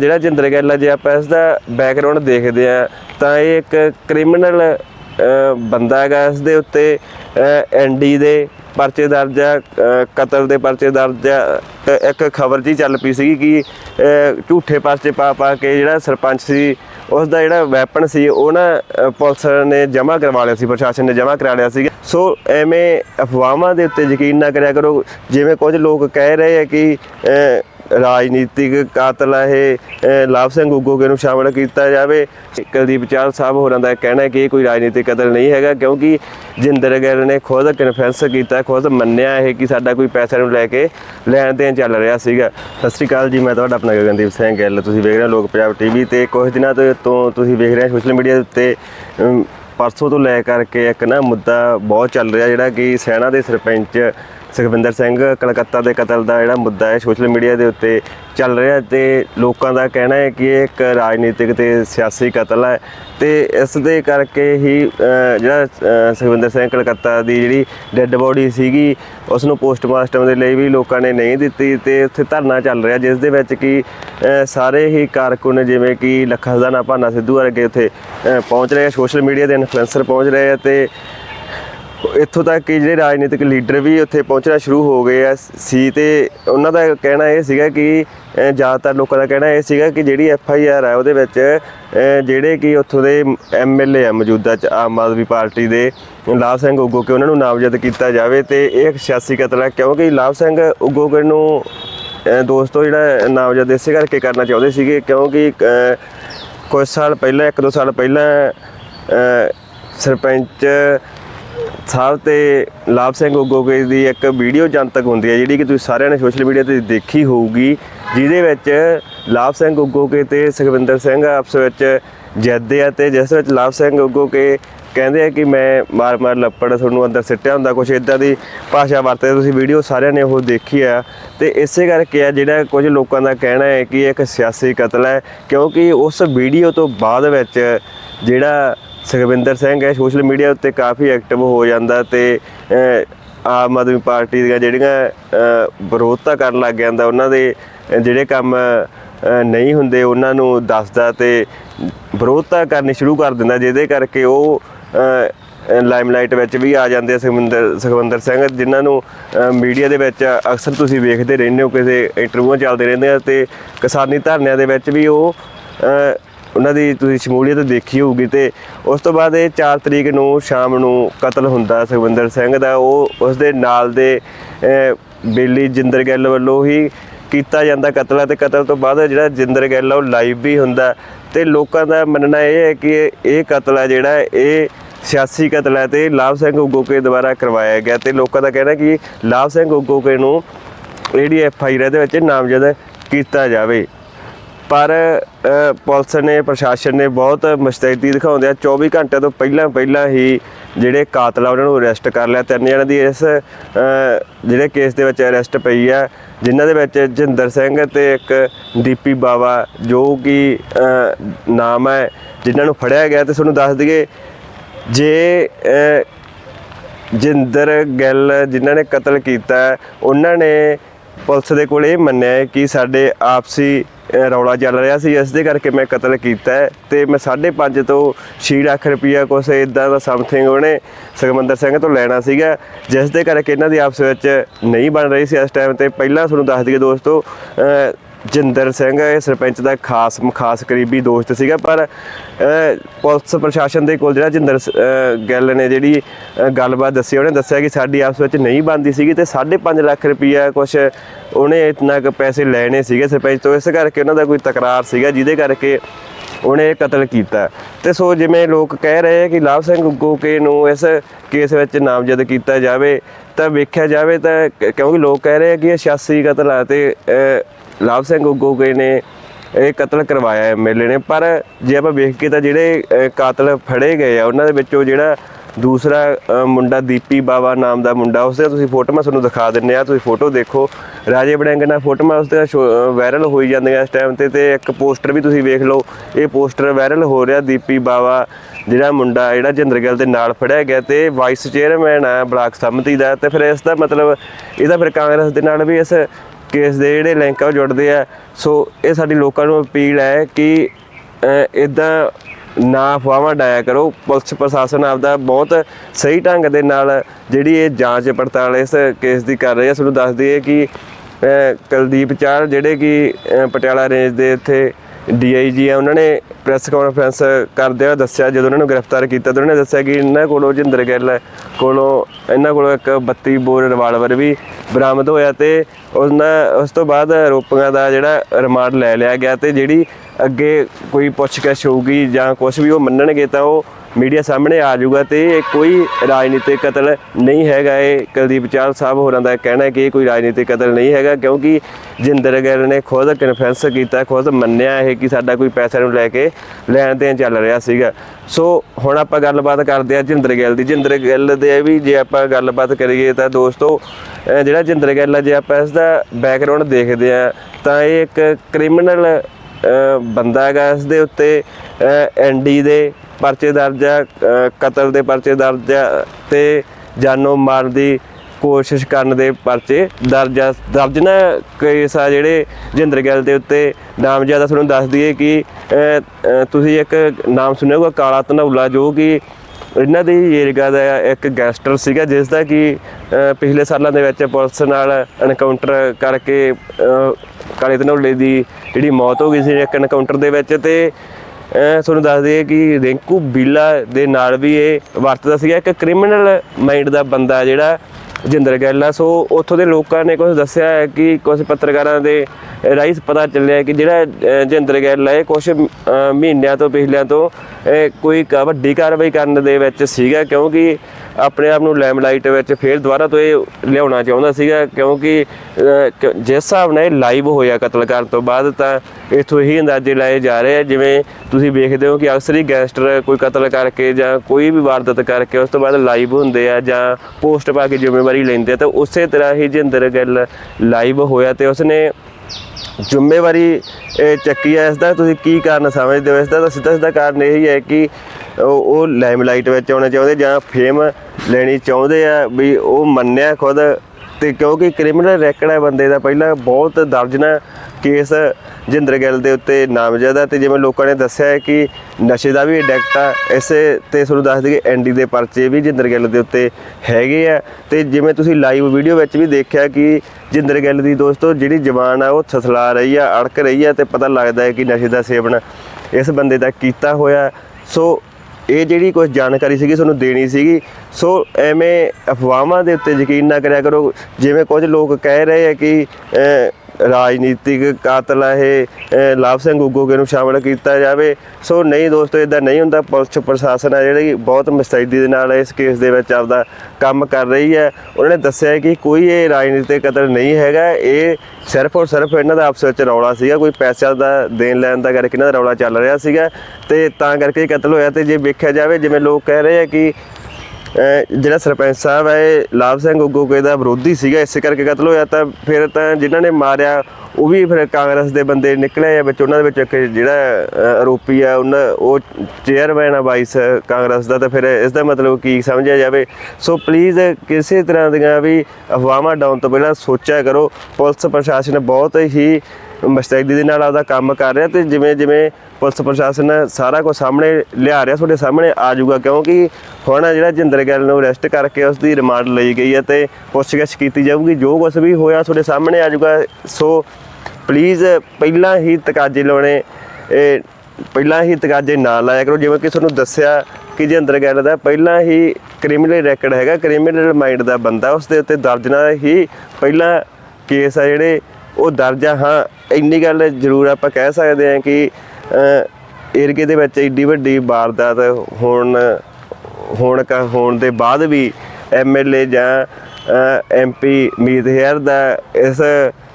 ਜਿਹੜਾ ਜਿੰਦਰ ਗਿੱਲ ਆ, ਜੇ ਆਪਾਂ ਇਸ ਦਾ ਬੈਕਗ੍ਰਾਉਂਡ ਦੇਖਦੇ ਆ ਤਾਂ ਇਹ ਇੱਕ ਕ੍ਰਿਮੀਨਲ ਬੰਦਾ ਹੈਗਾ ਇਸ ਦੇ ਉੱਤੇ ਐਨਡੀ ਦੇ ਪਰਚੇ ਦਰਜ ਆ ਕਤਲ ਦੇ ਪਰਚੇ ਦਰਜ ਇੱਕ ਖਬਰ ਜੀ ਚੱਲ ਪਈ ਸੀ ਕਿ ਝੂਠੇ ਪਰਚੇ ਪਾ ਪਾ ਕੇ ਜਿਹੜਾ ਸਰਪੰਚ ਸੀ ਉਸ ਦਾ ਜਿਹੜਾ ਵੈਪਨ ਸੀ, ਉਹ ਨਾ ਪੁਲਿਸ ਨੇ ਜਮ੍ਹਾਂ ਕਰਵਾ ਲਿਆ ਸੀ, ਪ੍ਰਸ਼ਾਸਨ ਨੇ ਜਮ੍ਹਾਂ ਕਰਾ ਲਿਆ ਸੀ ਸੋ ਐਵੇਂ ਅਫਵਾਹਾਂ ਦੇ ਉੱਤੇ ਯਕੀਨ ਨਾ ਕਰਿਆ ਕਰੋ, ਜਿਵੇਂ ਕੁਝ ਲੋਕ ਕਹਿ ਰਹੇ ਆ ਕਿ ਰਾਜਨੀਤਿਕ ਕਾਤਲ ਆ ਇਹ ਲਾਭ ਸਿੰਘ ਗੁੱਗੋਗੇ ਨੂੰ ਸ਼ਾਮਲ ਕੀਤਾ ਜਾਵੇ। ਕੁਲਦੀਪ ਚਾਲ ਸਾਹਿਬ ਹੋਰਾਂ ਦਾ ਕਹਿਣਾ ਹੈ ਕਿ ਇਹ ਕੋਈ ਰਾਜਨੀਤਿਕ ਕਤਲ ਨਹੀਂ ਹੈਗਾ, ਕਿਉਂਕਿ ਜਿੰਦਰ ਗਿੱਲ ਨੇ ਖੁਦ ਕਨਫੈਂਸ ਕੀਤਾ, ਖੁਦ ਮੰਨਿਆ ਇਹ ਕਿ ਸਾਡਾ ਕੋਈ ਪੈਸੇ ਨੂੰ ਲੈ ਕੇ ਲੈਣ ਦੇਣ ਚੱਲ ਰਿਹਾ ਸੀਗਾ। ਸਤਿ ਸ਼੍ਰੀ ਅਕਾਲ ਜੀ, ਮੈਂ ਤੁਹਾਡਾ ਆਪਣਾ ਗਗਨਦੀਪ ਸਿੰਘ ਗਿੱਲ। ਤੁਸੀਂ ਵੇਖ ਰਹੇ ਹੋ ਲੋਕ ਪੰਜਾਬ ਟੀਵੀ ਤੇ। ਕੁਝ ਦਿਨਾਂ ਤੋਂ ਤੋਂ ਤੁਸੀਂ ਵੇਖ ਰਹੇ ਹੋ ਸੋਸ਼ਲ ਮੀਡੀਆ ਦੇ ਉੱਤੇ ਪਰਸੋਂ ਤੋਂ ਲੈ ਕਰਕੇ ਇੱਕ ਨਾ ਮੁੱਦਾ ਬਹੁਤ ਚੱਲ ਰਿਹਾ, ਜਿਹੜਾ ਕਿ ਸੈਨਾ ਦੇ ਸਰਪੰਚ ਸੁਖਵਿੰਦਰ ਸਿੰਘ, ਕਲਕੱਤਾ ਦੇ ਕਤਲ ਦਾ ਜਿਹੜਾ ਮੁੱਦਾ ਹੈ ਸੋਸ਼ਲ ਮੀਡੀਆ ਦੇ ਉੱਤੇ ਚੱਲ ਰਿਹਾ ਤੇ ਲੋਕਾਂ ਦਾ ਕਹਿਣਾ ਹੈ ਕਿ ਇਹ ਇੱਕ ਰਾਜਨੀਤਿਕ ਤੇ ਸਿਆਸੀ ਕਤਲ ਹੈ ਤੇ ਇਸ ਦੇ ਕਰਕੇ ਹੀ ਜਿਹੜਾ ਸੁਖਵਿੰਦਰ ਸਿੰਘ ਕਲਕੱਤਾ ਦੀ ਜਿਹੜੀ ਡੈੱਡ ਬੋਡੀ ਸੀਗੀ, ਉਸ ਨੂੰ ਪੋਸਟਮਾਰਟਮ ਦੇ ਲਈ ਵੀ ਲੋਕਾਂ ਨੇ ਨਹੀਂ ਦਿੱਤੀ ਤੇ ਉੱਥੇ ਧਰਨਾ ਚੱਲ ਰਿਹਾ ਜਿਸ ਦੇ ਵਿੱਚ ਕਿ ਸਾਰੇ ਹੀ ਕਾਰਕੁਨ ਜਿਵੇਂ ਕਿ ਲੱਖਾ ਹਜ਼ਾਨਾ ਭਾਨਾ ਸਿੱਧੂ ਵਰਗੇ ਉੱਥੇ ਪਹੁੰਚ ਰਹੇ ਸੋਸ਼ਲ ਮੀਡੀਆ ਦੇ ਇਨਫਲੂਐਂਸਰ ਪਹੁੰਚ ਰਹੇ ਆ ਤੇ ਇੱਥੋਂ ਤੱਕ ਕਿ ਜਿਹੜੇ ਰਾਜਨੀਤਿਕ ਲੀਡਰ ਵੀ ਉੱਥੇ ਪਹੁੰਚਣਾ ਸ਼ੁਰੂ ਹੋ ਗਏ ਆ ਸੀ ਤੇ ਉਹਨਾਂ ਦਾ ਕਹਿਣਾ ਇਹ ਸੀਗਾ ਕਿ ਜ਼ਿਆਦਾਤਰ ਲੋਕਾਂ ਦਾ ਕਹਿਣਾ ਇਹ ਸੀਗਾ ਕਿ ਜਿਹੜੀ ਐਫ ਆਈ ਆਰ ਹੈ ਉਹਦੇ ਵਿੱਚ ਜਿਹੜੇ ਕਿ ਉੱਥੋਂ ਦੇ ਐਮ ਐਲ ਏ ਆ ਮੌਜੂਦਾ ਚ ਆਮ ਆਦਮੀ ਪਾਰਟੀ ਦੇ ਲਾਭ ਸਿੰਘ ਉਗੋਕੇ ਉਹਨਾਂ ਨੂੰ ਨਾਮਜ਼ਦ ਕੀਤਾ ਜਾਵੇ ਤੇ ਇਹ ਇੱਕ ਸਿਆਸੀ ਕਤਲ ਹੈ ਕਿਉਂਕਿ ਲਾਭ ਸਿੰਘ ਉਗੋਕੇ ਨੂੰ ਦੋਸਤੋ ਜਿਹੜਾ ਨਾਮਜ਼ਦ ਇਸੇ ਕਰਕੇ ਕਰਨਾ ਚਾਹੁੰਦੇ ਸੀਗੇ ਕਿਉਂਕਿ ਅਹ, ਕੁਝ ਸਾਲ ਪਹਿਲਾਂ ਇੱਕ ਦੋ ਸਾਲ ਪਹਿਲਾਂ ਸਰਪੰਚ ਸਾਹਿਬ ਤੇ ਲਾਭ ਸਿੰਘ ਉਗੋਕੇ ਦੀ ਇੱਕ ਵੀਡੀਓ ਜਨਤਕ ਹੁੰਦੀ ਹੈ, ਜਿਹੜੀ ਕਿ ਤੁਸੀਂ ਸਾਰਿਆਂ ਨੇ ਸੋਸ਼ਲ ਮੀਡੀਆ ਤੇ ਦੇਖੀ ਹੋਊਗੀ, ਜਿਹਦੇ ਵਿੱਚ ਲਾਭ ਸਿੰਘ ਉਗੋਕੇ ਤੇ ਸੁਖਵਿੰਦਰ ਸਿੰਘ ਆਪਸ ਵਿੱਚ ਜਿੱਦਦੇ ਆ ਤੇ ਜਿਸ ਵਿੱਚ ਲਾਭ ਸਿੰਘ ਉਗੋਕੇ ਕਹਿੰਦੇ ਆ ਕਿ ਮੈਂ ਮਾਰ ਮਾਰ ਲੱਪੜ ਤੁਹਾਨੂੰ ਅੰਦਰ ਸਿੱਟਿਆ ਹੁੰਦਾ ਕੁਝ ਇਦਾਂ ਦੀ ਭਾਸ਼ਾ ਵਰਤਦੇ ਤੁਸੀਂ ਵੀਡੀਓ ਸਾਰਿਆਂ ਨੇ ਉਹ ਦੇਖੀ ਆ। ਤੇ ਇਸੇ ਕਰਕੇ ਆ ਜਿਹੜਾ ਕੁਝ ਲੋਕਾਂ ਦਾ ਕਹਿਣਾ ਹੈ ਕਿ ਇਹ ਇੱਕ ਸਿਆਸੀ ਕਤਲ ਹੈ, ਕਿਉਂਕਿ ਉਸ ਵੀਡੀਓ ਤੋਂ ਬਾਅਦ ਵਿੱਚ ਜਿਹੜਾ ਸੁਖਵਿੰਦਰ ਸਿੰਘ ਹੈ, ਸੋਸ਼ਲ ਮੀਡੀਆ ਉੱਤੇ ਕਾਫੀ ਐਕਟਿਵ ਹੋ ਜਾਂਦਾ ਤੇ ਆਮ ਆਦਮੀ ਪਾਰਟੀ ਦੀਆਂ ਜਿਹੜੀਆਂ ਵਿਰੋਧਤਾ ਕਰਨ ਲੱਗ ਜਾਂਦਾ, ਉਹਨਾਂ ਦੇ ਜਿਹੜੇ ਕੰਮ ਨਹੀਂ ਹੁੰਦੇ, ਉਹਨਾਂ ਨੂੰ ਦੱਸਦਾ ਤੇ ਵਿਰੋਧਤਾ ਕਰਨੀ ਸ਼ੁਰੂ ਕਰ ਦਿੰਦਾ, ਜਿਹਦੇ ਕਰਕੇ ਉਹ ਲਾਈਮਲਾਈਟ ਵਿੱਚ ਵੀ ਆ ਜਾਂਦੇ ਆ ਸੁਖਵਿੰਦਰ ਸੁਖਵਿੰਦਰ ਸਿੰਘ, ਜਿਨ੍ਹਾਂ ਨੂੰ ਮੀਡੀਆ ਦੇ ਵਿੱਚ ਅਕਸਰ ਤੁਸੀਂ ਵੇਖਦੇ ਰਹਿੰਦੇ ਹੋ, ਕਿਸੇ ਇੰਟਰਵਿਊਆਂ ਚੱਲਦੇ ਰਹਿੰਦੇ ਆ ਤੇ ਕਿਸਾਨੀ ਧਰਨਿਆਂ ਦੇ ਵਿੱਚ ਵੀ ਉਹ ਉਹਨਾਂ ਦੀ ਤੁਸੀਂ ਸ਼ਮੂਲੀਅਤ ਦੇਖੀ ਹੋਊਗੀ ਤੇ ਉਸ ਤੋਂ ਬਾਅਦ ਇਹ 4 ਤਰੀਕ ਨੂੰ ਸ਼ਾਮ ਨੂੰ ਕਤਲ ਹੁੰਦਾ ਸੁਖਵਿੰਦਰ ਸਿੰਘ ਦਾ। ਉਹ ਉਸ ਦੇ ਨਾਲ ਦੇ ਬੇਲੀ ਜਿੰਦਰ ਗਿੱਲ ਵੱਲੋਂ ਹੀ ਕੀਤਾ ਜਾਂਦਾ ਕਤਲ ਹੈ ਤੇ ਕਤਲ ਤੋਂ ਬਾਅਦ ਜਿਹੜਾ ਜਿੰਦਰ ਗਿੱਲ ਉਹ ਲਾਈਵ ਵੀ ਹੁੰਦਾ ਤੇ ਲੋਕਾਂ ਦਾ ਮੰਨਣਾ ਇਹ ਹੈ ਕਿ ਇਹ ਕਤਲ ਹੈ ਜਿਹੜਾ ਇਹ ਸਿਆਸੀ ਕਤਲ ਹੈ ਤੇ ਲਾਭ ਸਿੰਘ ਉਗੋਕੇ ਦੁਆਰਾ ਕਰਵਾਇਆ ਗਿਆ ਤੇ ਲੋਕਾਂ ਦਾ ਕਹਿਣਾ ਕਿ ਲਾਭ ਸਿੰਘ ਉਗੋਕੇ ਨੂੰ ਜਿਹੜੀ ਐਫ ਆਈ ਆਰ ਦੇ ਵਿੱਚ ਨਾਮਜ਼ਦ ਕੀਤਾ ਜਾਵੇ। ਪਰ ਪੁਲਿਸ ਨੇ, ਪ੍ਰਸ਼ਾਸਨ ਨੇ ਬਹੁਤ ਮੁਸਤੈਦੀ ਦਿਖਾਉਂਦੇ ਆ। 24 ਘੰਟੇ ਤੋਂ ਪਹਿਲਾਂ ਪਹਿਲਾਂ ਹੀ ਜਿਹੜੇ ਕਾਤਲ ਆ ਉਹਨਾਂ ਨੂੰ ਅਰੈਸਟ ਕਰ ਲਿਆ। ਤਿੰਨ ਜਣਾਂ ਦੀ ਇਸ ਜਿਹੜੇ ਕੇਸ ਦੇ ਵਿੱਚ ਅਰੈਸਟ ਪਈ ਆ, ਜਿਨ੍ਹਾਂ ਦੇ ਵਿੱਚ ਜਿੰਦਰ ਸਿੰਘ ਤੇ ਇੱਕ ਦੀਪੀ ਬਾਵਾ, ਜੋ ਕਿ ਨਾਮ ਹੈ, ਜਿਨ੍ਹਾਂ ਨੂੰ ਫੜਿਆ ਗਿਆ ਤੇ ਤੁਹਾਨੂੰ ਦੱਸ ਦਈਏ, ਜੇ ਜਿੰਦਰ ਗਿੱਲ, ਜਿਨ੍ਹਾਂ ਨੇ ਕਤਲ ਕੀਤਾ, ਉਹਨਾਂ ਨੇ ਪੁਲਿਸ ਦੇ ਕੋਲ ਇਹ ਮੰਨਿਆ ਹੈ ਕਿ ਸਾਡੇ ਆਪਸੀ ਰੌਲਾ ਚੱਲ ਰਿਹਾ ਸੀ, ਇਸ ਦੇ ਕਰਕੇ ਮੈਂ ਕਤਲ ਕੀਤਾ ਹੈ ਤੇ ਮੈਂ 5.5 ਤੋਂ 6 ਲੱਖ ਰੁਪਈਆ ਕੁਛ ਇਦਾਂ ਦਾ ਸਮਥਿੰਗ ਉਹਨੇ ਸੁਖਮੰਦਰ ਸਿੰਘ ਤੋਂ ਲੈਣਾ ਸੀਗਾ, ਜਿਸ ਦੇ ਕਰਕੇ ਇਹਨਾਂ ਦੀ ਆਪਸ ਵਿੱਚ ਨਹੀਂ ਬਣ ਰਹੀ ਸੀ ਇਸ ਟਾਈਮ ਤੇ। ਪਹਿਲਾਂ ਤੁਹਾਨੂੰ ਦੱਸ ਦਈਏ ਦੋਸਤੋ ਜਿੰਦਰ ਸਿੰਘ ਇਹ ਸਰਪੰਚ ਦਾ ਖਾਸ ਖਾਸ ਕਰੀਬੀ ਦੋਸਤ ਸੀਗਾ ਪਰ ਪੁਲਿਸ ਪ੍ਰਸ਼ਾਸਨ ਦੇ ਕੋਲ ਜਿਹੜਾ ਜਿੰਦਰ ਸ- ਗਿੱਲ ਨੇ ਜਿਹੜੀ ਗੱਲਬਾਤ ਦੱਸੀ ਉਹਨੇ ਦੱਸਿਆ ਕਿ ਸਾਡੀ ਆਪਸ ਵਿੱਚ ਨਹੀਂ ਬਣਦੀ ਸੀਗੀ ਤੇ 5.5 ਲੱਖ ਰੁਪਈਆ ਕੁਛ ਉਹਨੇ ਇਤਨਾ ਕੁ ਪੈਸੇ ਲੈਣੇ ਸੀਗੇ ਸਰਪੰਚ ਤੋਂ ਇਸ ਕਰਕੇ ਉਹਨਾਂ ਦਾ ਕੋਈ ਤਕਰਾਰ ਸੀਗਾ ਜਿਹਦੇ ਕਰਕੇ ਉਹਨੇ ਕਤਲ ਕੀਤਾ। ਤੇ ਸੋ ਜਿਵੇਂ ਲੋਕ ਕਹਿ ਰਹੇ ਆ ਕਿ ਲਾਭ ਸਿੰਘ ਗੋਕੇ ਨੂੰ ਇਸ ਕੇਸ ਵਿੱਚ ਨਾਮਜ਼ਦ ਕੀਤਾ ਜਾਵੇ ਤਾਂ ਵੇਖਿਆ ਜਾਵੇ ਤਾਂ ਕਿਉਂਕਿ ਲੋਕ ਕਹਿ ਰਹੇ ਆ ਕਿ ਇਹ ਸਿਆਸੀ ਕਤਲ ਆ ਤੇ ਅਹ, ਲਾਭ ਸਿੰਘ ਗੁੱਗੋਕੇ ਨੇ ਇਹ ਕਤਲ ਕਰਵਾਇਆ ਐਮਐਲਏ ਨੇ। ਪਰ ਜੇ ਆਪਾਂ ਵੇਖ ਕੇ ਤਾਂ ਜਿਹੜੇ ਕਾਤਲ ਫੜੇ ਗਏ ਆ, ਉਹਨਾਂ ਦੇ ਵਿੱਚੋਂ ਜਿਹੜਾ ਦੂਸਰਾ ਮੁੰਡਾ ਦੀਪੀ ਬਾਵਾ ਨਾਮ ਦਾ ਮੁੰਡਾ, ਉਸਦੇ ਤੁਸੀਂ ਫੋਟੋ ਮੈਂ ਤੁਹਾਨੂੰ ਦਿਖਾ ਦਿੰਨੇ ਆ ਤੁਸੀਂ ਫੋਟੋ ਦੇਖੋ। ਰਾਜੇ ਬੜਿੰਗ ਨਾਲ ਫੋਟੋ ਮੈਂ ਉਸਦੇ ਵਾਇਰਲ ਹੋਈ ਜਾਂਦੀਆਂ ਇਸ ਟਾਈਮ ਤੇ ਤੇ ਇੱਕ ਪੋਸਟਰ ਵੀ ਤੁਸੀਂ ਵੇਖ ਲਓ, ਇਹ ਪੋਸਟਰ ਵਾਇਰਲ ਹੋ ਰਿਹਾ ਦੀਪੀ ਬਾਵਾ ਜਿਹੜਾ ਮੁੰਡਾ ਜਿਹੜਾ ਜਿੰਦਰ ਦੇ ਨਾਲ ਫੜਿਆ ਗਿਆ ਤੇ ਵਾਈਸ ਚੇਅਰਮੈਨ ਆ ਬਲਾਕ ਸੰਮਤੀ ਦਾ, ਤੇ ਫਿਰ ਇਸ ਦਾ ਮਤਲਬ ਇਹਦਾ ਫਿਰ ਕਾਂਗਰਸ ਦੇ ਨਾਲ ਵੀ ਇਸ ਕੇਸ ਦੇ ਜਿਹੜੇ ਲਿੰਕ ਆ ਉਹ ਜੁੜਦੇ ਆ। ਸੋ ਇਹ ਸਾਡੀ ਲੋਕਾਂ ਨੂੰ ਅਪੀਲ ਹੈ ਕਿ ਇਦਾਂ ਨਾ ਅਫਵਾਹਾਂ ਡਾਇਆ ਕਰੋ। ਪੁਲਿਸ ਪ੍ਰਸ਼ਾਸਨ ਆਪਦਾ ਬਹੁਤ ਸਹੀ ਢੰਗ ਦੇ ਨਾਲ ਜਿਹੜੀ ਇਹ ਜਾਂਚ ਪੜਤਾਲ ਇਸ ਕੇਸ ਦੀ ਕਰ ਰਹੀ ਹੈ। ਤੁਹਾਨੂੰ ਦੱਸਦੀ ਹੈ ਕਿ ਕੁਲਦੀਪ ਚਾਲ ਜਿਹੜੇ ਕਿ ਪਟਿਆਲਾ ਰੇਂਜ ਦੇ ਇੱਥੇ ਡੀਆਈਜੀ ਆ, ਉਹਨਾਂ ਨੇ ਪ੍ਰੈਸ ਕਾਨਫਰੰਸ ਕਰਦੇ ਹੋਏ ਦੱਸਿਆ, ਜਦੋਂ ਉਹਨਾਂ ਨੂੰ ਗ੍ਰਿਫਤਾਰ ਕੀਤਾ ਤਾਂ ਉਹਨਾਂ ਨੇ ਦੱਸਿਆ ਕਿ ਇਹਨਾਂ ਕੋਲੋਂ ਜਿੰਦਰ ਗਿੱਲ ਕੋਲੋਂ, ਇਹਨਾਂ ਕੋਲੋਂ ਇੱਕ 32 ਬੋਰ ਰਿਵਾਲਵਰ ਵੀ ਬਰਾਮਦ ਹੋਇਆ ਤੇ ਉਹਨਾਂ, ਉਸ ਤੋਂ ਬਾਅਦ ਆਰੋਪੀਆਂ ਦਾ ਜਿਹੜਾ ਰਿਮਾਂਡ ਲੈ ਲਿਆ ਗਿਆ ਤੇ ਜਿਹੜੀ ਅੱਗੇ ਕੋਈ ਪੁੱਛਗਿੱਛ ਹੋਊਗੀ ਜਾਂ ਕੁਝ ਵੀ ਉਹ ਮੰਨਣਗੇ ਤਾਂ ਉਹ ਮੀਡੀਆ ਸਾਹਮਣੇ ਆ ਜਾਊਗਾ ਤੇ ਇਹ ਕੋਈ ਰਾਜਨੀਤਿਕ ਕਤਲ ਨਹੀਂ ਹੈਗਾ। ਇਹ ਕੁਲਦੀਪ ਚਾਲ ਸਾਹਿਬ ਹੋਰਾਂ ਦਾ ਕਹਿਣਾ ਹੈ ਕਿ ਇਹ ਕੋਈ ਰਾਜਨੀਤਿਕ ਕਤਲ ਨਹੀਂ ਹੈਗਾ, ਕਿਉਂਕਿ ਜਿੰਦਰ ਗਿੱਲ ਨੇ ਖੁਦ ਕਨਫੈਸ ਕੀਤਾ, ਖੁਦ ਮੰਨਿਆ ਇਹ ਕਿ ਸਾਡਾ ਕੋਈ ਪੈਸੇ ਨੂੰ ਲੈ ਕੇ ਲੈਣ ਦੇਣ ਚੱਲ ਰਿਹਾ ਸੀਗਾ। ਸੋ ਹੁਣ ਆਪਾਂ ਗੱਲਬਾਤ ਕਰਦੇ ਆ ਜਿੰਦਰ ਗਿੱਲ ਦੀ। ਜਿੰਦਰ ਗਿੱਲ ਦੇ ਵੀ ਜੇ ਆਪਾਂ ਗੱਲਬਾਤ ਕਰੀਏ ਤਾਂ ਦੋਸਤੋ ਜਿਹੜਾ ਜਿੰਦਰ ਗਿੱਲ ਆ, ਜੇ ਆਪਾਂ ਇਸ ਦਾ ਬੈਕਗ੍ਰਾਉਂਡ ਦੇਖਦੇ ਆ ਤਾਂ ਇਹ ਇੱਕ ਕ੍ਰਿਮੀਨਲ ਬੰਦਾ ਹੈਗਾ ਇਸ ਦੇ ਉੱਤੇ ਐਨਡੀ ਦੇ ਪਰਚੇ ਦਰਜ ਆ ਕਤਲ ਦੇ ਪਰਚੇ ਦਰਜ ਆ ਤੇ ਜਾਨੋਂ ਮਾਰਨ ਦੀ ਕੋਸ਼ਿਸ਼ ਕਰਨ ਦੇ ਪਰਚੇ ਦਰਜ ਆ ਦਰਜ ਨਾ ਕੇਸ ਆ ਜਿਹੜੇ ਜਿੰਦਰ ਗਿੱਲ ਦੇ ਉੱਤੇ ਨਾਮ ਜ਼ਿਆਦਾ ਤੁਹਾਨੂੰ ਦੱਸ ਦਈਏ ਕਿ ਤੁਸੀਂ ਇੱਕ ਨਾਮ ਸੁਣਿਆ ਹੋਗਾ ਕਾਲਾ ਧਨੌਲਾ, ਜੋ ਕਿ ਇਹਨਾਂ ਦੀ ਏਰੀਆ ਦਾ ਇੱਕ ਗੈਂਗਸਟਰ ਸੀਗਾ, ਜਿਸ ਦਾ ਕਿ ਪਿਛਲੇ ਸਾਲਾਂ ਦੇ ਵਿੱਚ ਪੁਲਿਸ ਨਾਲ ਐਨਕਾਊਂਟਰ ਕਰਕੇ ਕਾਲੇ ਧਨੌਲੇ ਦੀ ਜਿਹੜੀ ਮੌਤ ਹੋ ਗਈ ਸੀ, ਇੱਕ ਐਨਕਾਊਂਟਰ ਦੇ ਵਿੱਚ ਤੇ ਤੁਹਾਨੂੰ ਦੱਸ ਦਈਏ ਕਿ ਰਿੰਕੂ ਬੀਲਾ ਦੇ ਨਾਲ ਵੀ ਇਹ ਵਰਤਦਾ ਸੀਗਾ। ਇੱਕ ਕ੍ਰਿਮੀਨਲ ਮਾਈਂਡ ਦਾ ਬੰਦਾ ਜਿਹੜਾ ਜਿੰਦਰ ਗਿੱਲ ਸੋ ਉੱਥੋਂ ਦੇ ਲੋਕਾਂ ਨੇ ਕੁਝ ਦੱਸਿਆ ਹੈ ਕਿ ਕੁਝ ਪੱਤਰਕਾਰਾਂ ਦੇ ਰਾਈਸ ਪਤਾ ਚੱਲਿਆ ਕਿ ਜਿਹੜਾ ਅਹ, ਜਿੰਦਰ ਗਿੱਲ ਹੈ ਕੁਝ ਮਹੀਨਿਆਂ ਤੋਂ ਪਿਛਲਿਆਂ ਤੋਂ ਕੋਈ ਕ- ਵੱਡੀ ਕਾਰਵਾਈ ਕਰਨ ਦੇ ਵਿੱਚ ਸੀਗਾ ਕਿਉਂਕਿ ਆਪਣੇ ਆਪ ਨੂੰ ਲੈਮਲਾਈਟ ਵਿੱਚ ਫੇਰ ਦੁਬਾਰਾ ਤੋਂ ਇਹ ਲਿਆਉਣਾ ਚਾਹੁੰਦਾ ਸੀਗਾ। ਕਿਉਂਕਿ ਜਿਸ ਹਿਸਾਬ ਨਾਲ ਇਹ ਲਾਈਵ ਹੋਇਆ ਕਤਲ ਕਰਨ ਤੋਂ ਬਾਅਦ ਤਾਂ ਇਥੋਂ ਹੀ ਅੰਦਾਜ਼ੇ ਲਾਏ ਜਾ ਰਹੇ ਆ, ਜਿਵੇਂ ਤੁਸੀਂ ਵੇਖਦੇ ਹੋ ਕਿ ਅਕਸਰ ਹੀ ਗੈਂਗਸਟਰ ਕੋਈ ਕਤਲ ਕਰਕੇ ਜਾਂ ਕੋਈ ਵੀ ਵਾਰਦਾਤ ਕਰਕੇ ਉਸ ਤੋਂ ਬਾਅਦ ਲਾਈਵ ਹੁੰਦੇ ਆ ਜਾਂ ਪੋਸਟ ਪਾ ਕੇ ਜ਼ਿੰਮੇਵਾਰੀ ਲੈਂਦੇ ਆ, ਤਾਂ ਉਸੇ ਤਰ੍ਹਾਂ ਹੀ ਜਿੰਦਰ ਗਿੱਲ ਲਾਈਵ ਹੋਇਆ ਤੇ ਉਸਨੇ ਜ਼ਿੰਮੇਵਾਰੀ ਚੱਕੀ ਹੈ ਇਸ ਦਾ ਤੁਸੀਂ ਕੀ ਕਾਰਨ ਸਮਝਦੇ ਹੋ ਇਸ ਦਾ ਤਾਂ ਸਿੱਧਾ ਸਿੱਧਾ ਕਾਰਨ ਇਹ ਹੀ ਹੈ ਕਿ ਉਹ ਉਹ ਲਾਈਮਲਾਈਟ ਵਿੱਚ ਆਉਣਾ ਚਾਹੁੰਦੇ ਜਾਂ ਫੇਮ ਲੈਣੀ ਚਾਹੁੰਦੇ ਆ ਵੀ ਉਹ ਮੰਨਿਆ ਖੁਦ। ਤੇ ਕਿਉਂਕਿ ਕ੍ਰਿਮੀਨਲ ਰੈਕਡ ਹੈ ਬੰਦੇ ਦਾ, ਪਹਿਲਾਂ ਬਹੁਤ ਦਰਜਨਾ ਕੇਸ ਜਿੰਦਰ ਗਿੱਲ ਦੇ ਉੱਤੇ ਨਾਮਜ਼ਦ ਹੈ ਤੇ ਜਿਵੇਂ ਲੋਕਾਂ ਨੇ ਦੱਸਿਆ ਹੈ ਕਿ ਨਸ਼ੇ ਦਾ ਵੀ ਐਡਿਕਟ ਆ, ਇਸੇ ਤੇ ਤੁਹਾਨੂੰ ਦੱਸ ਦਈਏ ਐਨਡੀ ਦੇ ਪਰਚੇ ਵੀ ਜਿੰਦਰ ਗਿੱਲ ਦੇ ਉੱਤੇ ਹੈਗੇ ਆ। ਤੇ ਜਿਵੇਂ ਤੁਸੀਂ ਲਾਈਵ ਵੀਡੀਓ ਵਿੱਚ ਵੀ ਦੇਖਿਆ ਕਿ ਜਿੰਦਰ ਗਿੱਲ ਦੀ ਦੋਸਤੋ ਜਿਹੜੀ ਜਵਾਨ ਆ, ਉਹ ਥਸਲਾ ਰਹੀ ਆ, ਅੜਕ ਰਹੀ ਆ ਤੇ ਪਤਾ ਲੱਗਦਾ ਹੈ ਕਿ ਨਸ਼ੇ ਦਾ ਸੇਵਨ ਇਸ ਬੰਦੇ ਦਾ ਕੀਤਾ ਹੋਇਆ ਸੋ ਇਹ ਜਿਹੜੀ ਕੁਝ ਜਾਣਕਾਰੀ ਸੀਗੀ, ਤੁਹਾਨੂੰ ਦੇਣੀ ਸੀਗੀ। ਸੋ ਐਵੇਂ ਅਫਵਾਹਾਂ ਦੇ ਉੱਤੇ ਯਕੀਨ ਨਾ ਕਰਿਆ ਕਰੋ, ਜਿਵੇਂ ਕੁਝ ਲੋਕ ਕਹਿ ਰਹੇ ਆ ਕਿ ਰਾਜਨੀਤਿਕ ਕਾਤਲ ਹੈ ਇਹ ਲਾਭ ਸਿੰਘ ਗੁੱਗੋਗੇ ਨੂੰ ਸ਼ਾਮਲ ਕੀਤਾ ਜਾਵੇ। ਸੋ ਨਹੀਂ ਦੋਸਤੋ ਇਦਾਂ ਨਹੀਂ ਹੁੰਦਾ, ਪੁਲਿਸ ਪ੍ਰਸ਼ਾਸਨ ਹੈ ਜਿਹੜੀ ਬਹੁਤ ਮਸਤੈਦੀ ਦੇ ਨਾਲ ਇਸ ਕੇਸ ਦੇ ਵਿੱਚ ਆਪਦਾ ਕੰਮ ਕਰ ਰਹੀ ਹੈ। ਉਹਨਾਂ ਨੇ ਦੱਸਿਆ ਕਿ ਕੋਈ ਇਹ ਰਾਜਨੀਤਿਕ ਕਤਲ ਨਹੀਂ ਹੈਗਾ। ਇਹ ਸਿਰਫ ਔਰ ਸਿਰਫ ਇਹਨਾਂ ਦਾ ਆਪਸ ਵਿੱਚ ਰੌਲਾ ਸੀਗਾ। ਕੋਈ ਪੈਸਿਆਂ ਦਾ ਦੇਣ ਲੈਣ ਦਾ ਕਰਕੇ ਇਹਨਾਂ ਦਾ ਰੌਲਾ ਚੱਲ ਰਿਹਾ ਸੀਗਾ। ਤੇ ਤਾਂ ਕਰਕੇ ਇਹ ਕਤਲ ਹੋਇਆ ਤੇ ਜੇ ਵੇਖਿਆ ਜਾਵੇ, ਜਿਵੇਂ ਲੋਕ ਕਹਿ ਰਹੇ ਆ ਕਿ ਜਿਹੜਾ ਸਰਪੰਚ ਸਾਹਿਬ ਹੈ ਲਾਭ ਸਿੰਘ ਉਗੋਕੇ ਦਾ ਵਿਰੋਧੀ ਸੀਗਾ, ਇਸੇ ਕਰਕੇ ਕਤਲ ਹੋਇਆ ਤਾਂ ਫਿਰ ਤਾਂ ਜਿਨ੍ਹਾਂ ਨੇ ਮਾਰਿਆ, ਉਹ ਵੀ ਫਿਰ ਕਾਂਗਰਸ ਦੇ ਬੰਦੇ ਨਿਕਲੇ ਆ ਵਿੱਚ, ਉਹਨਾਂ ਦੇ ਵਿੱਚ ਇੱਕ ਜਿਹੜਾ ਆਰੋਪੀ ਆ, ਉਹਨਾਂ, ਉਹ ਚੇਅਰਮੈਨ ਆ ਵਾਈਸ ਕਾਂਗਰਸ ਦਾ, ਤਾਂ ਫਿਰ ਇਸ ਦਾ ਮਤਲਬ ਕੀ ਸਮਝਿਆ ਜਾਵੇ? ਸੋ ਪਲੀਜ਼ ਕਿਸੇ ਤਰ੍ਹਾਂ ਦੀਆਂ ਵੀ ਅਫਵਾਹਾਂ ਡਾਉਣ ਤੋਂ ਪਹਿਲਾਂ ਸੋਚਿਆ ਕਰੋ। ਪੁਲਿਸ ਪ੍ਰਸ਼ਾਸਨ ਬਹੁਤ ਹੀ ਮੁਸਤੈਦੀ ਦੇ ਨਾਲ ਆਪਦਾ ਕੰਮ ਕਰ ਰਿਹਾ ਤੇ ਜਿਵੇਂ ਜਿਵੇਂ ਪੁਲਿਸ ਪ੍ਰਸ਼ਾਸਨ ਸਾਰਾ ਕੁਝ ਸਾਹਮਣੇ ਲਿਆ ਰਿਹਾ, ਤੁਹਾਡੇ ਸਾਹਮਣੇ ਆ ਜਾਊਗਾ, ਕਿਉਂਕਿ ਹੁਣ ਜਿਹੜਾ ਜਿੰਦਰ ਗਿੱਲ ਨੂੰ ਅਰੈਸਟ ਕਰਕੇ ਉਸ ਦੀ ਰਿਮਾਂਡ ਲਈ ਗਈ ਹੈ ਤੇ ਪੁੱਛਗਿੱਛ ਕੀਤੀ ਜਾਊਗੀ, ਜੋ ਕੁਝ ਵੀ ਹੋਇਆ ਤੁਹਾਡੇ ਸਾਹਮਣੇ ਆ ਜਾਊਗਾ, ਸੋ ਪਲੀਜ਼ ਪਹਿਲਾਂ ਹੀ ਤਕਾਜੇ ਲਾਉਣੇ, ਇਹ ਪਹਿਲਾਂ ਹੀ ਤਕਾਜੇ ਨਾ ਲਾਇਆ ਕਰੋ, ਜਿਵੇਂ ਕਿ ਤੁਹਾਨੂੰ ਦੱਸਿਆ ਕਿ ਜਿੰਦਰ ਗਿੱਲ ਦਾ ਪਹਿਲਾਂ ਹੀ ਕ੍ਰਿਮੀਨਲ ਰੈਕਡ ਹੈਗਾ ਕ੍ਰਿਮੀਨਲ ਮਾਈਂਡ ਦਾ ਬੰਦਾ ਉਸ ਦੇ ਉੱਤੇ ਦਰਜ ਨਾਲ ਹੀ ਪਹਿਲਾਂ ਕੇਸ ਆ ਜਿਹੜੇ, ਉਹ ਦਰਜ ਆ। ਹਾਂ, ਇੰਨੀ ਗੱਲ ਜ਼ਰੂਰ ਆਪਾਂ ਕਹਿ ਸਕਦੇ ਹਾਂ ਕਿ ਏਰੀਏ ਦੇ ਵਿੱਚ ਏਡੀ ਵੱਡੀ ਵਾਰਦਾਤ ਹੋਣ ਹੋਣ ਕਾ, ਹੋਣ ਦੇ ਬਾਅਦ ਵੀ ਐਮਐਲਏ ਜਾਂ ਐਮਪੀ ਮੀਤ ਹੇਅਰ ਦਾ ਇਸ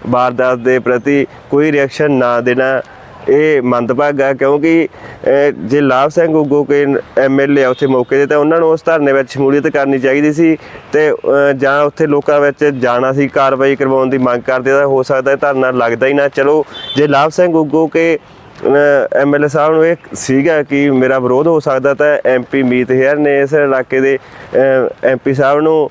ਵਾਰਦਾਤ ਦੇ ਪ੍ਰਤੀ ਕੋਈ ਰਿਐਕਸ਼ਨ ਨਾ ਦੇਣਾ ਇਹ ਮੰਦਭਾਗਾ ਕਿਉਂਕਿ ਜੇ ਲਾਭ ਸਿੰਘ ਉਗੋ ਕੇ ਐਮਐਲਏ ਆ ਉੱਥੇ ਮੌਕੇ ਤੇ, ਤਾਂ ਉਹਨਾਂ ਨੂੰ ਉਸ ਧਰਨੇ ਵਿੱਚ ਸ਼ਮੂਲੀਅਤ ਕਰਨੀ ਚਾਹੀਦੀ ਸੀ ਤੇ ਜਾਂ ਉੱਥੇ ਲੋਕਾਂ ਵਿੱਚ ਜਾਣਾ ਸੀ, ਕਾਰਵਾਈ ਕਰਵਾਉਣ ਦੀ ਮੰਗ ਕਰਦੇ ਤਾਂ ਹੋ ਸਕਦਾ ਧਰਨਾ ਲੱਗਦਾ ਹੀ ਨਾ। ਚਲੋ, ਜੇ ਲਾਭ ਸਿੰਘ ਉਗੋ ਕੇ ਐਮਐਲਏ ਸਾਹਿਬ ਨੂੰ ਇਹ ਸੀਗਾ ਕਿ ਮੇਰਾ ਵਿਰੋਧ ਹੋ ਸਕਦਾ ਤਾਂ ਐਮਪੀ ਮੀਤ ਹੇਰ ਨੇ ਇਸ ਇਲਾਕੇ ਦੇ ਐਮਪੀ ਸਾਹਿਬ ਨੂੰ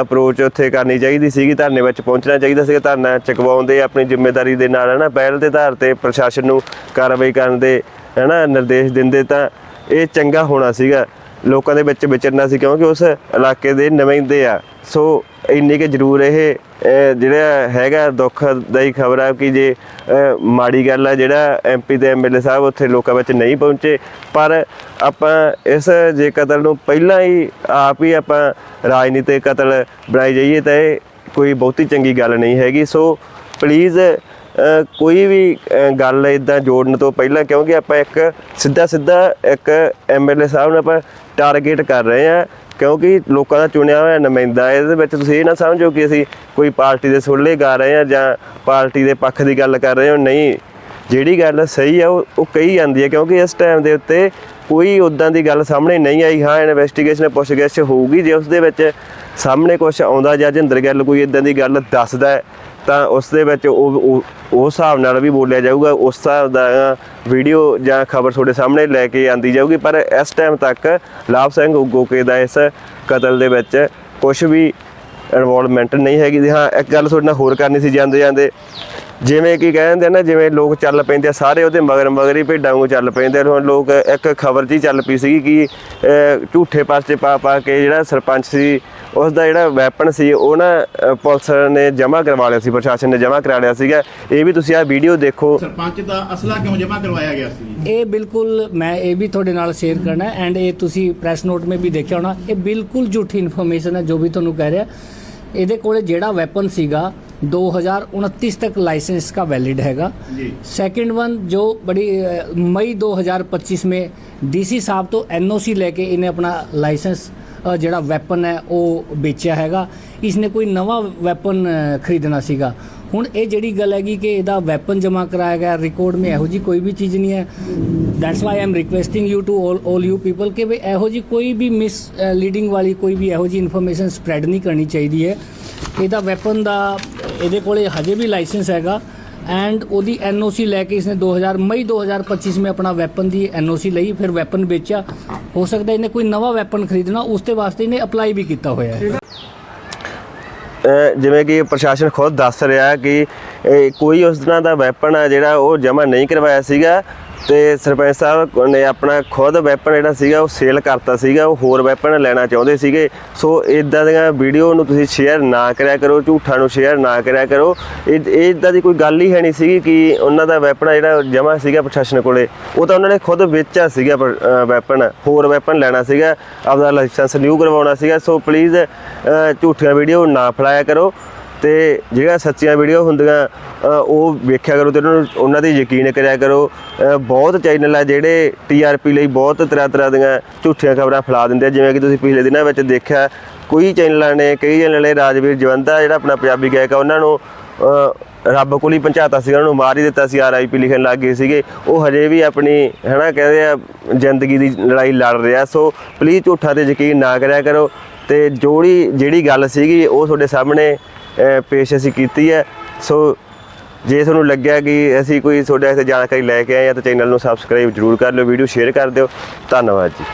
ਅਪਰੋਚ ਉੱਥੇ ਕਰਨੀ ਚਾਹੀਦੀ ਸੀਗੀ, ਧਰਨੇ ਵਿੱਚ ਪਹੁੰਚਣਾ ਚਾਹੀਦਾ ਸੀਗਾ, ਧਰਨਾ ਚੁਕਵਾਉਂਦੇ ਆਪਣੀ ਜ਼ਿੰਮੇਵਾਰੀ ਦੇ ਨਾਲ ਹੈ ਨਾ ਪਹਿਲ ਦੇ ਆਧਾਰ ਤੇ ਪ੍ਰਸ਼ਾਸਨ ਨੂੰ ਕਾਰਵਾਈ ਕਰਨ ਦੇ ਹੈ ਨਾ ਨਿਰਦੇਸ਼ ਦਿੰਦੇ ਤਾਂ ਇਹ ਚੰਗਾ ਹੋਣਾ ਸੀਗਾ। ਲੋਕਾਂ ਦੇ ਵਿੱਚ ਵਿਚਰਨਾ ਸੀ ਕਿਉਂਕਿ ਉਸ ਇਲਾਕੇ ਦੇ ਨੁਮਾਇੰਦੇ ਆ। ਸੋ ਇੰਨੀ ਕਿ ਜ਼ਰੂਰ ਇਹ ਜਿਹੜਾ ਹੈਗਾ ਦੁੱਖ ਦਾ ਹੀ ਖਬਰ ਆ ਕਿ ਜੇ ਮਾੜੀ ਗੱਲ ਆ ਜਿਹੜਾ ਐਮਪੀ ਤੇ ਐਮਐਲਏ ਸਾਹਿਬ ਉੱਥੇ ਲੋਕਾਂ ਵਿੱਚ ਨਹੀਂ ਪਹੁੰਚੇ। ਪਰ ਆਪਾਂ ਇਸ ਜੇ ਕਤਲ ਨੂੰ ਪਹਿਲਾਂ ਹੀ ਆਪ ਹੀ ਆਪਾਂ ਰਾਜਨੀਤਿਕ ਕਤਲ ਬਣਾਈ ਜਾਈਏ ਤਾਂ ਇਹ ਕੋਈ ਬਹੁਤੀ ਚੰਗੀ ਗੱਲ ਨਹੀਂ ਹੈਗੀ। ਸੋ ਪਲੀਜ਼ ਕੋਈ ਵੀ ਗੱਲ ਇਦਾਂ ਜੋੜਨ ਤੋਂ ਪਹਿਲਾਂ ਕਿਉਂਕਿ ਆਪਾਂ ਇੱਕ ਸਿੱਧਾ ਸਿੱਧਾ ਇੱਕ ਐਮਐਲਏ ਸਾਹਿਬ ਨੂੰ ਆਪਾਂ ਟਾਰਗੇਟ ਕਰ ਰਹੇ ਆ, ਕਿਉਂਕਿ ਲੋਕਾਂ ਦਾ ਚੁਣਿਆ ਹੋਇਆ ਨੁਮਾਇੰਦਾ ਇਹਦੇ ਵਿੱਚ ਤੁਸੀਂ ਇਹ ਨਾ ਸਮਝੋ ਕਿ ਅਸੀਂ ਕੋਈ ਪਾਰਟੀ ਦੇ ਸੁੱਲੇ ਗਾ ਰਹੇ ਆ ਜਾਂ ਪਾਰਟੀ ਦੇ ਪੱਖ ਦੀ ਗੱਲ ਕਰ ਰਹੇ ਹਾਂ, ਨਹੀਂ। ਜਿਹੜੀ ਗੱਲ ਸਹੀ ਆ, ਉਹ ਕਹੀ ਜਾਂਦੀ ਹੈ, ਕਿਉਂਕਿ ਇਸ ਟਾਈਮ ਦੇ ਉੱਤੇ ਕੋਈ ਉਦਾਂ ਦੀ ਗੱਲ ਸਾਹਮਣੇ ਨਹੀਂ ਆਈ। ਹਾਂ ਇਨਵੈਸਟੀਗੇਸ਼ਨ ਪੁੱਛਗਿੱਛ ਹੋਊਗੀ, ਜੇ ਉਸ ਦੇ ਵਿੱਚ ਸਾਹਮਣੇ ਕੁਝ ਆਉਂਦਾ ਜਾਂ ਜਿੰਦਰ ਗੱਲ ਕੋਈ ਇਦਾਂ ਦੀ ਗੱਲ ਦੱਸਦਾ ਤਾਂ ਉਸ ਦੇ ਵਿੱਚ ਉਹ ਉਹ- ਉਸ ਹਿਸਾਬ ਨਾਲ ਵੀ ਬੋਲਿਆ ਜਾਊਗਾ, ਉਸ ਹਿਸਾਬ ਦਾ ਵੀਡੀਓ ਜਾਂ ਖਬਰ ਤੁਹਾਡੇ ਸਾਹਮਣੇ ਲੈ ਕੇ ਆਂਦੀ ਜਾਊਗੀ, ਪਰ ਇਸ ਟਾਈਮ ਤੱਕ ਲਾਭ ਸਿੰਘ ਉਗੋਕੇ ਦਾ ਇਸ ਕਤਲ ਦੇ ਵਿੱਚ ਕੁਝ ਵੀ ਇਨਵੋਲਵਮੈਂਟ ਨਹੀਂ ਹੈਗੀ। ਤੇ ਹਾਂ, ਇੱਕ ਗੱਲ ਤੁਹਾਡੇ ਨਾਲ ਹੋਰ ਕਰਨੀ ਸੀ, ਜਾਂਦੇ ਜਾਂਦੇ ਜਿਵੇਂ ਕਿ ਕਹਿੰਦੇ ਆ ਨਾ, ਜਿਵੇਂ ਲੋਕ ਚੱਲ ਪੈਂਦੇ ਆ, ਸਾਰੇ ਉਹਦੇ ਮਗਰ ਮਗਰ ਹੀ ਭੇਡਾਂ ਵਾਂਗੂ ਚੱਲ ਪੈਂਦੇ ਆ। ਹੁਣ ਲੋਕ ਇੱਕ ਖਬਰ ਜੀ ਚੱਲ ਪਈ ਸੀ ਕਿ ਝੂਠੇ ਪਰਚੇ ਪਾ ਪਾ ਕੇ ਜਿਹੜਾ ਸਰਪੰਚ ਸੀ ਉਸ ਦਾ ਜਿਹੜਾ ਵੈਪਨ ਸੀ ਉਹ ਨਾ ਪੁਲਿਸ ਨੇ ਜਮ੍ਹਾਂ ਕਰਵਾ ਲਿਆ ਸੀ ਪ੍ਰਸ਼ਾਸਨ ਨੇ ਜਮ੍ਹਾਂ ਕਰਾ ਲਿਆ ਸੀਗਾ। ਇਹ ਵੀ ਤੁਸੀਂ ਆ ਵੀਡੀਓ ਦੇਖੋ। ਸਰਪੰਚ ਦਾ ਅਸਲਾ ਕਿਉਂ ਜਮ੍ਹਾਂ ਕਰਵਾਇਆ ਗਿਆ ਸੀ? ਇਹ ਬਿਲਕੁਲ ਮੈਂ ਇਹ ਵੀ ਤੁਹਾਡੇ ਨਾਲ ਸ਼ੇਅਰ ਕਰਨਾ ਐਂਡ ਇਹ ਤੁਸੀਂ ਪ੍ਰੈਸ ਨੋਟ ਮੇ ਵੀ ਦੇਖਿਆ ਹੋਣਾ ਇਹ ਬਿਲਕੁਲ ਝੂਠੀ ਇਨਫੋਰਮੇਸ਼ਨ ਹੈ ਜੋ ਵੀ ਤੁਹਾਨੂੰ ਕਹਿ ਰਿਹਾ। ਇਹਦੇ ਕੋਲੇ ਜਿਹੜਾ ਵੈਪਨ ਸੀਗਾ 2029 ਤੱਕ ਲਾਇਸੈਂਸ ਲਾਇਸੈਂस का वैलिड हैगा सेकंड वन जो बड़ी मई 2025 में डीसी साहब तो ਲੈ ਕੇ ਇਹਨੇ ਆਪਣਾ ਲਾਇਸੈਂਸ ਜਿਹੜਾ ਵੈਪਨ ਹੈ, ਉਹ ਵੇਚਿਆ ਹੈਗਾ। ਇਸਨੇ ਕੋਈ ਨਵਾਂ ਵੈਪਨ ਖਰੀਦਣਾ ਸੀਗਾ। ਹੁਣ ਇਹ ਜਿਹੜੀ ਗੱਲ ਹੈਗੀ ਕਿ ਇਹਦਾ ਵੈਪਨ ਜਮ੍ਹਾਂ ਕਰਾਇਆ ਗਿਆ ਰਿਕਾਰਡ ਮੇ ਇਹੋ ਜੀ ਕੋਈ ਵੀ ਚੀਜ਼ ਨਹੀਂ ਹੈ। That's why I'm requesting you to 올올 you people ਕਿ ਵੀ ਇਹੋ ਜੀ ਕੋਈ ਵੀ ਮਿਸ ਲੀਡਿੰਗ ਵਾਲੀ ਕੋਈ ਵੀ ਇਹੋ ਜੀ ਇਨਫੋਰਮੇਸ਼ਨ ਸਪਰੈਡ ਨਹੀਂ ਕਰਨੀ ਚਾਹੀਦੀ ਹੈ। ਇਹਦਾ ਵੈਪਨ ਦਾ, ਇਹਦੇ ਕੋਲੇ ਹਜੇ ਵੀ ਲਾਇਸੈਂਸ ਹੈਗਾ। ਐਂਡ ਉਹਦੀ ਐਨਓਸੀ ਲੈ ਕੇ ਇਸਨੇ 2000 ਮਈ 2025 ਵਿੱਚ ਆਪਣਾ ਵੈਪਨ ਦੀ ਐਨਓਸੀ ਲਈ, ਫਿਰ ਵੈਪਨ ਵੇਚਿਆ। ਹੋ ਸਕਦਾ ਇਹਨੇ ਕੋਈ ਨਵਾਂ ਵੈਪਨ ਖਰੀਦਣਾ, ਉਸ ਤੇ ਵਾਸਤੇ ਇਹਨੇ ਅਪਲਾਈ ਵੀ ਕੀਤਾ ਹੋਇਆ ਹੈ। ਜਿਵੇਂ ਕਿ ਪ੍ਰਸ਼ਾਸਨ ਖੁਦ ਦੱਸ ਰਿਹਾ ਕਿ ਕੋਈ ਉਸ ਤਰ੍ਹਾਂ ਦਾ ਵੈਪਨ ਆ ਜਿਹੜਾ ਉਹ ਜਮ੍ਹਾਂ ਨਹੀਂ ਕਰਵਾਇਆ ਸੀਗਾ। ਤੇ ਸਰਪੰਚ ਸਾਹਿਬ ਨੇ ਆਪਣਾ ਖੁਦ ਵੈਪਨ ਜਿਹੜਾ ਸੀਗਾ ਉਹ ਸੇਲ ਕਰਤਾ ਸੀਗਾ, ਉਹ ਹੋਰ ਵੈਪਨ ਲੈਣਾ ਚਾਹੁੰਦੇ ਸੀਗੇ। ਸੋ ਇਦਾਂ ਦੀਆਂ ਵੀਡੀਓ ਨੂੰ ਤੁਸੀਂ ਸ਼ੇਅਰ ਨਾ ਕਰਿਆ ਕਰੋ, ਝੂਠਾਂ ਨੂੰ ਸ਼ੇਅਰ ਨਾ ਕਰਿਆ ਕਰੋ। ਇਹ ਇਹ ਇਦਾਂ ਦੀ ਕੋਈ ਗੱਲ ਹੀ ਹੈ ਨਹੀਂ ਸੀਗੀ ਕਿ ਉਹਨਾਂ ਦਾ ਵੈਪਨ ਜਿਹੜਾ ਜਮ੍ਹਾਂ ਸੀਗਾ ਪ੍ਰਸ਼ਾਸਨ ਕੋਲੇ। ਉਹ ਤਾਂ ਉਹਨਾਂ ਨੇ ਖੁਦ ਵੇਚਿਆ ਸੀਗਾ ਵੈਪਨ ਹੋਰ ਵੈਪਨ ਲੈਣਾ ਸੀਗਾ, ਆਪਦਾ ਲਾਇਸੈਂਸ ਨਿਊ ਕਰਵਾਉਣਾ ਸੀਗਾ। ਸੋ ਪਲੀਜ਼ ਝੂਠੀਆਂ ਵੀਡੀਓ ਨਾ ਫਲਾਇਆ ਕਰੋ। ਤੇ ਜਿਹੜੀਆਂ ਸੱਚੀਆਂ ਵੀਡੀਓ ਹੁੰਦੀਆਂ ਉਹ ਵੇਖਿਆ ਕਰੋ ਤੇ ਉਹਨਾਂ ਨੂੰ ਉਹਨਾਂ ਤੇ ਯਕੀਨ ਕਰਿਆ ਕਰੋ। ਬਹੁਤ ਚੈਨਲ ਆ ਜਿਹੜੇ ਟੀਆਰਪੀ ਲਈ ਬਹੁਤ ਤਰ੍ਹਾਂ ਤਰ੍ਹਾਂ ਦੀਆਂ ਝੂਠੀਆਂ ਖਬਰਾਂ ਫੈਲਾ ਦਿੰਦੇ ਆ। ਜਿਵੇਂ ਕਿ ਤੁਸੀਂ ਪਿਛਲੇ ਦਿਨਾਂ ਵਿੱਚ ਦੇਖਿਆ, ਕੋਈ ਚੈਨਲਾਂ ਨੇ, ਕਈ ਚੈਨਲਾਂ ਨੇ, ਰਾਜਵੀਰ ਜਵੰਦਾ ਜਿਹੜਾ ਆਪਣਾ ਪੰਜਾਬੀ ਗਾਇਕ ਆ, ਉਹਨਾਂ ਨੂੰ ਰੱਬ ਕੋਲ ਹੀ ਪਹੁੰਚਾਤਾ ਸੀ ਉਹਨਾਂ ਨੂੰ ਮਾਰ ਹੀ ਦਿੱਤਾ ਸੀ ਆਰਆਈਪੀ ਲਿਖਣ ਲੱਗ ਗਏ ਸੀਗੇ। ਉਹ ਹਜੇ ਵੀ ਆਪਣੀ, ਹਨਾ, ਕਹਿੰਦੇ ਆ, ਜ਼ਿੰਦਗੀ ਦੀ ਲੜਾਈ ਲੜ ਰਿਹਾ। ਸੋ ਪਲੀਜ਼ ਝੂਠਾਂ ਤੇ ਯਕੀਨ ਨਾ ਕਰਿਆ ਕਰੋ। ਤੇ ਜੋੜੀ ਜਿਹੜੀ ਗੱਲ ਸੀਗੀ, ਉਹ ਤੁਹਾਡੇ ਸਾਹਮਣੇ ਪੇਸ਼ ਅਸੀਂ ਕੀਤੀ ਹੈ। ਸੋ ਜੇ ਤੁਹਾਨੂੰ ਲੱਗਿਆ ਕਿ ਅਸੀਂ ਕੋਈ ਤੁਹਾਡੇ ਇੱਥੇ ਜਾਣਕਾਰੀ ਲੈ ਕੇ ਆਏ ਆ ਤਾਂ ਚੈਨਲ ਨੂੰ ਸਬਸਕ੍ਰਾਈਬ ਜਰੂਰ ਕਰ ਲਿਓ ਵੀਡੀਓ ਸ਼ੇਅਰ ਕਰ ਦਿਓ। ਧੰਨਵਾਦ ਜੀ।